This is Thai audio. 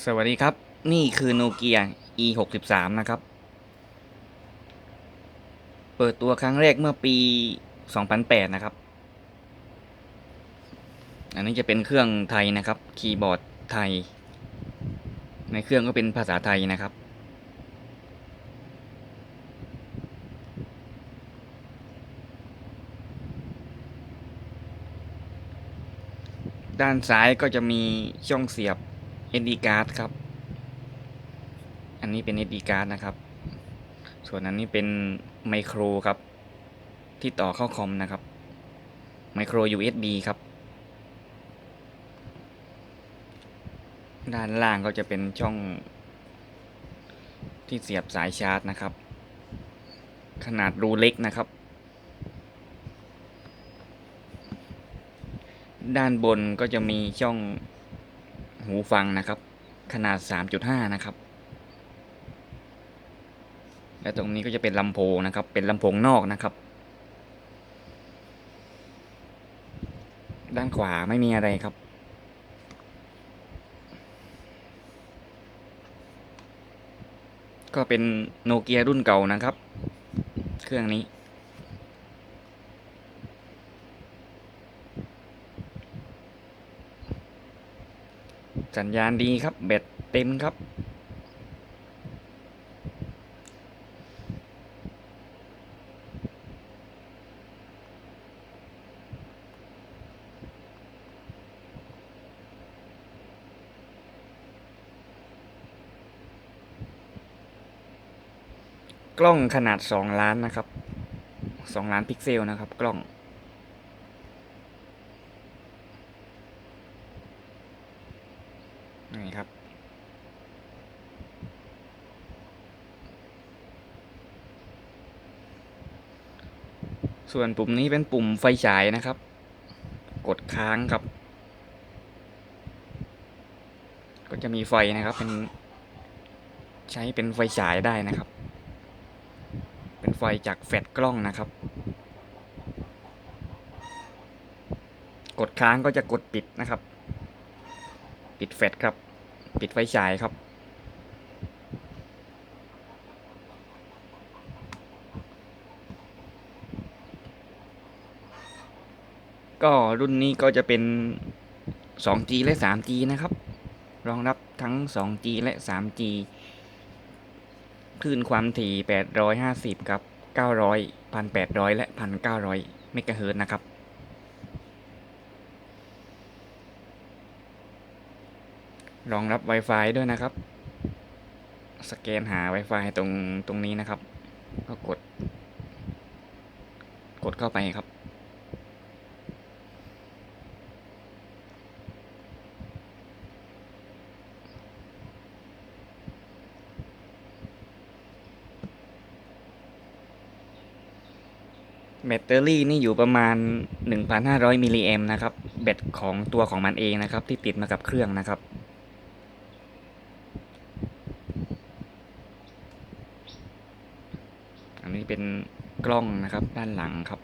สวัสดีครับ นี่คือโนเกีย e 6 3นะครับ เปิดตัวครั้งแรกเมื่อปี 2008 นะครับ อันนี้จะเป็นเครื่องไทยนะครับ คีย์บอร์ดไทย ในเครื่องก็เป็นภาษาไทยนะครับ ด้านซ้ายก็จะมีช่องเสียบ SD card ครับ อันนี้เป็น SD card นะครับ ส่วนอันนี้เป็นไมโครครับ ที่ต่อเข้าคอมนะครับไมโคร USB ครับ ด้านล่างก็จะเป็นช่องที่เสียบสายชาร์จนะครับ ขนาดรูเล็กนะครับ ด้านบนก็จะมีช่อง หูฟังนะครับ ขนาด 3.5 นะครับ และตรงนี้ก็จะเป็นลำโพงนะครับ เป็นลำโพงนอกนะครับ ด้านขวาไม่มีอะไรครับก็เป็นโนเกียรุ่นเก่านะครับ เครื่องนี้ สัญญาณดีครับแบตเต็มครับ กล้องขนาด 2 ล้านนะครับ 2 ล้านพิกเซลนะครับ กล้อง นี่ครับ ส่วนปุ่มนี้เป็นปุ่มไฟฉายนะครับ กดค้างครับ ก็จะมีไฟนะครับ เป็นใช้เป็นไฟฉายได้นะครับ เป็นไฟจากแฟลชกล้องนะครับ กดค้างก็จะกดปิดนะครับ ปิดแฟลชครับ ปิดไฟฉายครับ ก็รุ่นนี้ก็จะเป็น 2G และ 3G นะครับ รองรับทั้ง 2G และ 3G คลื่นความถี่ 850 กับ 900 1,800 และ 1,900 เมกะเฮิรตซ์นะครับ รองรับ Wi-Fi ด้วยนะครับ สแกนหา Wi-Fi ตรงตรงนี้นะครับ ก็กด กดเข้าไปครับ แบตเตอรี่นี่อยู่ประมาณ 1,500 มิลลิแอมนะครับ แบตของตัวของมันเองนะครับ ที่ติดมากับเครื่องนะครับ อัน นี้เป็นกล้องนะครับด้านหลังครับ